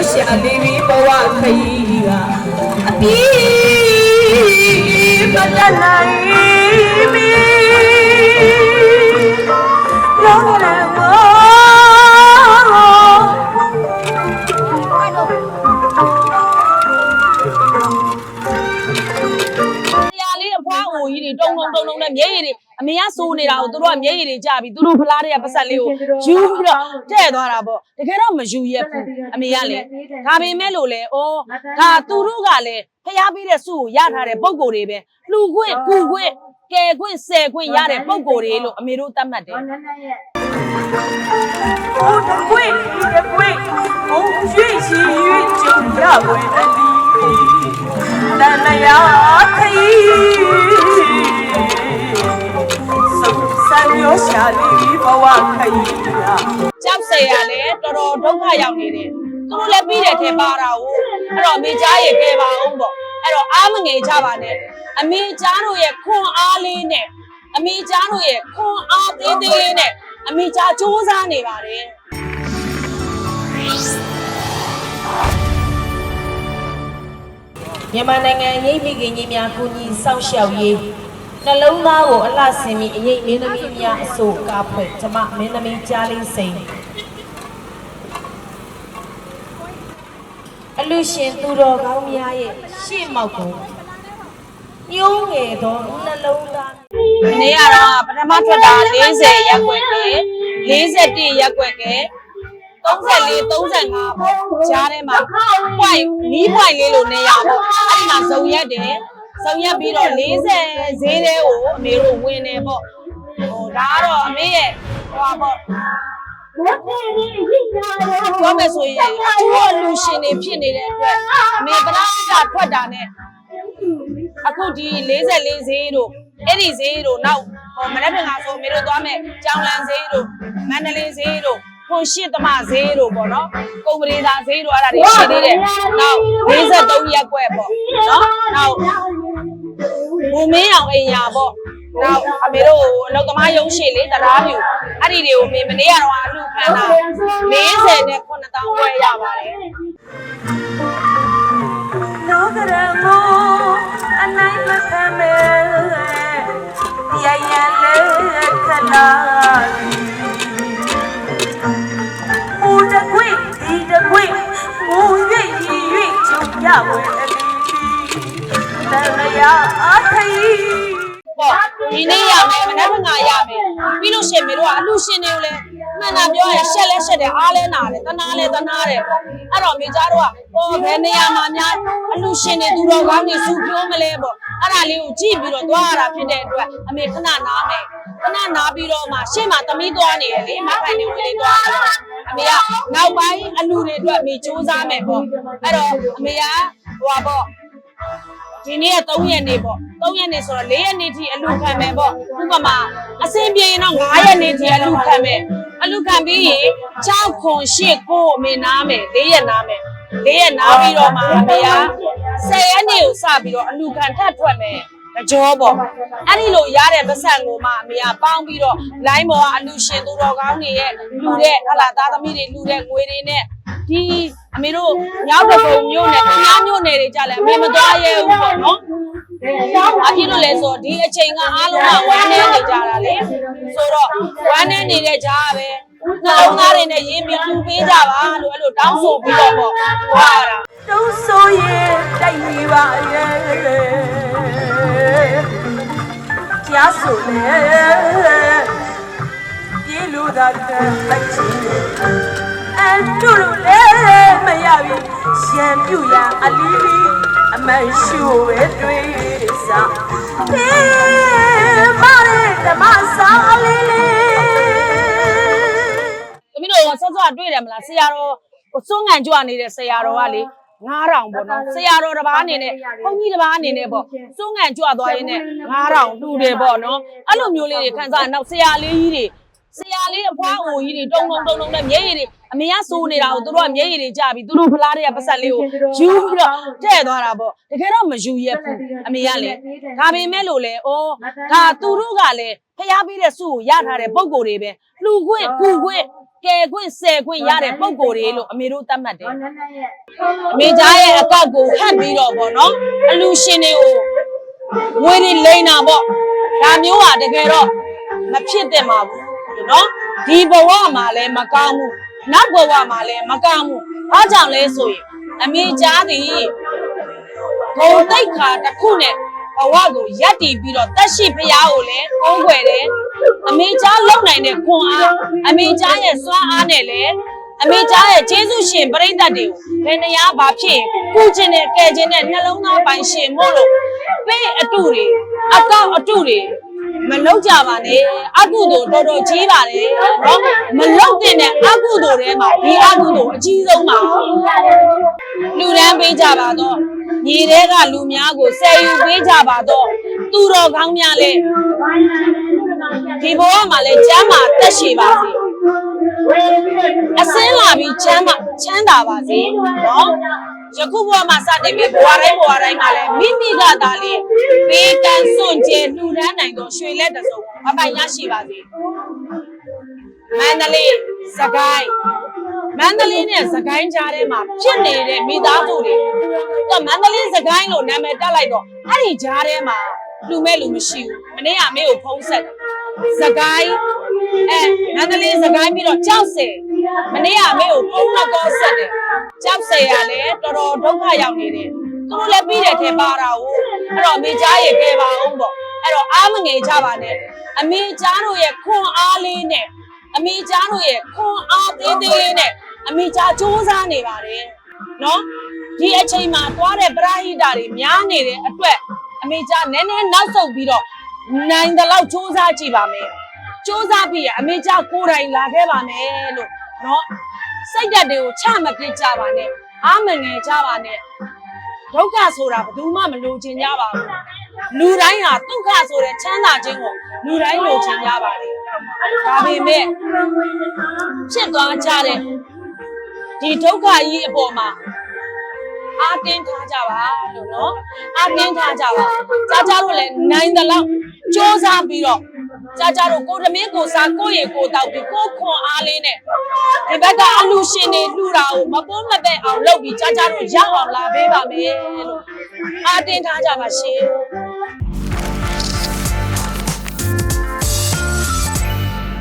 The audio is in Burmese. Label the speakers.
Speaker 1: မျိုးရှာလေးပြီးဘဝခရီးကအပြည့်မတတ်နိုင်မီ
Speaker 2: အမေကစိုးနေတာကိုသူတို့ကမျက်ရည်တွေကြပြီးသူတို့ဖလားတွေကပတ်ဆက်လေးကိုယူပြီးတော့တဲ့သွားတာပေါ့တကယ်တော့မယူရက်ဘူးအမေကလည်းဒါပေမဲ့လို့လေဩဒါသူတို့ကလည်းဖျားပြီးတဲ့စုကိုရထားတဲ့ပုံကိုယ်တွေပဲလှူခွင့်ကူခွင့်ကယ်ခွင့်ဆယ်ခွင့်ရတဲ့ပုံကိုယ်တွေလို့အမေတို့သတ်မှတ်တယ်
Speaker 1: 不的贵，你的贵，红月喜悦就要为了你，但那呀可以， ရောရှာလေးဘဝခရီးရာ
Speaker 2: ကြောက်စရာလဲတော်တော်ဒုက္ခရောက်နေတယ်သူတို့လည်းပြီးတယ်ထင်ပါတာကိုအဲ့တော့မိသားရေကဲပါအောင်ပေါ့အဲ့တော့အားမငယ်ကြပါနဲ့အမေကြားတို့ရဲ့ခွန်အားလေးနဲ့အမေကြားတို့ရဲ့ခွန်အားသေးသေးလေးနဲ့အမေကြားစူးစမ်းနေပါတယ်
Speaker 3: မြန်မာနိုင်ငံရိပ်မိခင်ကြီးများကူညီစောင့်ရှောက်ရေး နှလုံးသားကိုအလှဆင်ပြီးအရေးမင်းသမီးများအစိုးကားဖွဲ့ကျမမင်းသမီးကြားလေးစိန်အလူရှင်သူတော်ကောင်းများရဲ့ရှေ့မောက်ကိုညှိုးငယ်သောနှလုံးသား
Speaker 2: ဒီနေ့ကတော့ပထမထွက်တာ40ရက်ွက်ကဲ41ရက်ွက်ကဲ34 35ပေါ့ကြားထဲမှာ point နီး point လေးလို့နေရပေါ့အဲ့ဒီမှာဇုံရက်တယ် ဇုံရက်ပြီးတော့40ဈေးတဲ့ကိုအမေတို့ဝင်နေပေါ့ဟိုဒါကတော့အမေရဲ့ဟိုပါပေါ့ပြောမယ်ဆိုရင်အထူးအလူရှင်တွေဖြစ်နေတဲ့အတွက်အမေပလာကထွက်တာနဲ့အခုဒီ44ဈေးတို့အဲ့ဒီဈေးတို့နောက်ဟိုမနေ့ကဆိုမေတို့သွားမယ်ကြောင်လန်ဈေးတို့မန္တလေးဈေးတို့ခွန်ရှိသမဈေးတို့ပေါ့နော်ကုံပရိသာဈေးတို့အဲ့ဒါတွေရှိသေးတယ်နောက်53ရက်ကွက်ပေါ့နော်နောက် ဘူမင်းအောင်အိမ်ယာပေါ့နောက်အမေတို့အလောက်သမားရုံးရှိလေတရားပြူအဲ့ဒီတွေကိုမေမနေ့ကတော့အလူခံတာ40နဲ့9000ဝယ်ရပါတယ်
Speaker 1: လောကရမောအနိုင်မခံမဲရရလေးခလာဦးတကွေဒီတကွေဦးရွေ့ရွေ့ကျုံရဝဲအလီ တရရအခီ
Speaker 2: ပေါ့ဒီနေ့ရမယ်မနက်ဖြန်ကရမယ်ပြီးလို့ရှရင်မေတို့ကအလူရှင်တွေကိုလည်းမှန်တာပြောရရင်ရှက်လဲရှက်တယ်အားလဲနာတယ်တနာလဲတနာတယ်ပေါ့အဲ့တော့မိသားတို့ကဟောဘယ်နေရာမှာများအလူရှင်တွေသူတော်ကောင်းတွေစုပြောမလဲပေါ့အဲ့ဒါလေးကိုကြည့်ပြီးတော့သွားရတာဖြစ်တဲ့အတွက်အမေခဏနားမယ်ခဏနားပြီးတော့မှရှေ့မှာသမီးသွားနေတယ်လေမဖိုင်နေဝင်လေးသွားတယ်အမေကနောက်ပိုင်းအလူတွေအတွက်အမေစူးစမ်းမယ်ပေါ့အဲ့တော့အမေကဟိုပါပေါ့ ဒီနေ့က3ရက်နေပေါ့3ရက်နေဆိုတော့4ရက်နေထိအလူခံမယ်ပေါ့ဥပမာအစင်ပြေရင်တော့9ရက်နေထိအလူခံမယ်အလူခံပြီးရင်6ခွန်8ကိုအမေနားမယ်4ရက်နားမယ်4ရက်နားပြီးတော့မှအမေက10ရက်နေကိုစပြီးတော့အလူခံထပ်ထွက်မယ်ကြောပေါ့အဲ့ဒီလိုရတဲ့ပတ်စံကိုမှအမေကပေါင်းပြီးတော့ line ပေါ်ကအလူရှင်သူတော်ကောင်းတွေရဲ့လူတဲ့ဟလာသားသမီးတွေလူတဲ့ငွေတွေနဲ့ ဒီအမေတို့ရောက်တဲ့ပုံမျိုးနဲ့ခင်ဗျားမျိုးနယ်တွေကြလဲအမေမသွားရဲဘူးပေါ့နော်။အဖြစ်လို့လဲဆိုတော့ဒီအချိန်ကအားလုံးကဝမ်းနေနေကြတာလေ။ဆိုတော့ဝမ်းနေနေတဲ့ကြားကပဲနှလုံးသားတွေနဲ့ရင်းပြီးလူပေးကြပါလို့အဲ့လိုတောင်းဆိုပြီးတော့ပေါ့ဟွာတာ
Speaker 1: တုံးဆိုရင်တိုက်နေပါရဲ့ကြားဆိုလေပြေလို့သာကလိုက်ချင် အတူတူလေမရပြီရှမ်းပြူရအလီလီအမန်ရှူပဲတွေ့စားဟေးမရဲဓမ္မစာအလီလီ။
Speaker 2: သမီးတို့ဆော့ဆော့တွေ့တယ်မလားဆရာတော်ဟိုစွန့်ငံကြွနေတဲ့ဆရာတော်ကလေ9000ပေါ့နော်ဆရာတော်တစ်ပါးအနေနဲ့ဘုန်းကြီးတစ်ပါးအနေနဲ့ပေါ့စွန့်ငံကြွသွားရင်းနဲ့9000တူတယ်ပေါ့နော်အဲ့လိုမျိုးလေးတွေခံစားနောက်ဆရာလေးကြီးတွေဆရာလေးအဖွားအိုကြီးတွေတုံတုံတုံတုံနဲ့မျက်ရည်တွေ အမေကစိုးနေတာကိုသူတို့ကမျက်ရည်တွေကြပြီးသူတို့ဖလားတွေကပတ်ဆက်လေးကိုယူပြီးတော့တဲ့သွားတာပေါ့တကယ်တော့မယူရက်ဘူးအမေကလည်းဒါပေမဲ့လို့လေဩဒါသူတို့ကလည်းဖျားပြီးတဲ့စုကိုရထားတဲ့ပုံကိုယ်တွေပဲလှူခွင့်ကူခွင့်ကယ်ခွင့်ဆယ်ခွင့်ရတဲ့ပုံကိုယ်တွေလို့အမေတို့သတ်မှတ်တယ်အမေကြားရဲ့အကောက်ကိုဟတ်ပြီးတော့ဗောနော်အလူရှင်တွေကိုငွေတွေလိန်တာပေါ့ဒါမျိုးဟာတကယ်တော့မဖြစ်သင့်ပါဘူးနော်ဒီဘဝမှာလည်းမကောင်းဘူး နောက်ဘဝမှာလည်းမကောင်းဘူးအားကြောင့်လဲဆိုရင်အမေကြားသည်ဂုံတိတ်ခါတစ်ခုနဲ့ဘဝကိုရက်တည်ပြီးတော့တက်ရှိဖရားကိုလည်းကုန်းွယ်တယ်အမေကြားလုံနိုင်တဲ့ခွန်အားအမေကြားရဲ့စွမ်းအားနဲ့လည်းအမေကြားရဲ့ကျေးဇူးရှင်ပရိသတ်တွေကိုဘယ်နေရာဘာဖြစ်ရင်ကုကျင်တဲ့ကဲကျင်တဲ့နှလုံးသားပိုင်ရှင်မို့လို့ပေးအတုတွေအကောက်အတုတွေ မလောက်ကြပါနဲ့အကုသိုလ်တော်တော်ကြီးပါတယ်နော်မလောက်တဲ့အကုသိုလ်ထဲမှာဒီအကုသိုလ်အကြီးဆုံးပါလူရန်ပေးကြပါတော့ညီတွေကလူများကိုဆယ်ယူပေးကြပါတော့သူတော်ကောင်းများလဲဒီဘဝမှာလဲကျမ်းမာတက်ရှိပါစေ အစင်းလာပြီးချမ်းသာချမ်းသာပါစေနော်ယခုဘဝမှာစတင်ပြီးဘဝတိုင်းဘဝတိုင်းမှာလဲမိမိကသာလေဘေးကန်းစွန့်ကျဲလူရန်နိုင်သောရွှေလက်တစ်စုံအပိုင်ရရှိပါစေမန္တလေးစကိုင်းမန္တလေးနဲ့စကိုင်းကြားထဲမှာဖြစ်နေတဲ့မိသားစုတွေသူကမန္တလေးစကိုင်းလို့နာမည်တက်လိုက်တော့အဲ့ဒီကြားထဲမှာလူမဲ့လူမရှိဘူးမနေ့ကအမေကိုဖုံးဆက်တယ်စကိုင်း အဲမန္တလေးစကိုင်းပြီးတော့ကြောက်စင်မနေ့ကအမေကိုဖုံးတော့ကောဆက်တယ်ကြောက်စင်ရလဲတော်တော်ဒုက္ခရောက်နေတယ်သူတို့လည်းပြီးတယ်ထင်ပါတာဟုတ်အဲ့တော့အမေကြားရေခဲပါအောင်ပေါ့အဲ့တော့အားမငယ်ကြပါနဲ့အမေကြားတို့ရဲ့ခွန်အားလေးနဲ့အမေကြားတို့ရဲ့ခွန်အားသေးသေးလေးနဲ့အမေကြားစူးစမ်းနေပါတယ်နော်ဒီအချိန်မှာသွားတဲ့ပရာဟိတာတွေများနေတဲ့အတွက်အမေကြားနည်းနည်းနောက်ဆုတ်ပြီးတော့နိုင်တဲ့လောက်စူးစမ်းကြည့်ပါမယ် စူးစမ်းပြီးရအမေကြားကိုယ်တိုင်လာခဲ့ပါမယ်လို့နော်စိတ်ဓာတ်တွေကိုချမပစ်ကြပါနဲ့အားမငယ်ကြပါနဲ့ဒုက္ခဆိုတာဘယ်သူမှမလိုချင်ကြပါဘူးလူတိုင်းဟာဒုက္ခဆိုတဲ့ချမ်းသာခြင်းကိုလူတိုင်းလိုချင်ကြပါတယ်ဒါပေမဲ့ဖြစ်သွားကြတဲ့ဒီဒုက္ခကြီးအပေါ်မှာ အာတင်းထားကြပါလို့နော်အာတင်းထားကြပါကြားကြတော့လည်းနိုင်တယ်လို့စ조사ပြီးတော့ကြားကြတော့ကိုရမင်းကိုစားကိုရင်ကိုတောက်ပြီးကိုခွန်အားလေးနဲ့ဒီဘက်ကအလူရှင်တွေလှူတာကိုမပုံးမပဲ့အောင်လုပ်ပြီးကြားကြတော့ရအောင်လာပေးပါမယ်လို့အာတင်းထားကြပါရှင်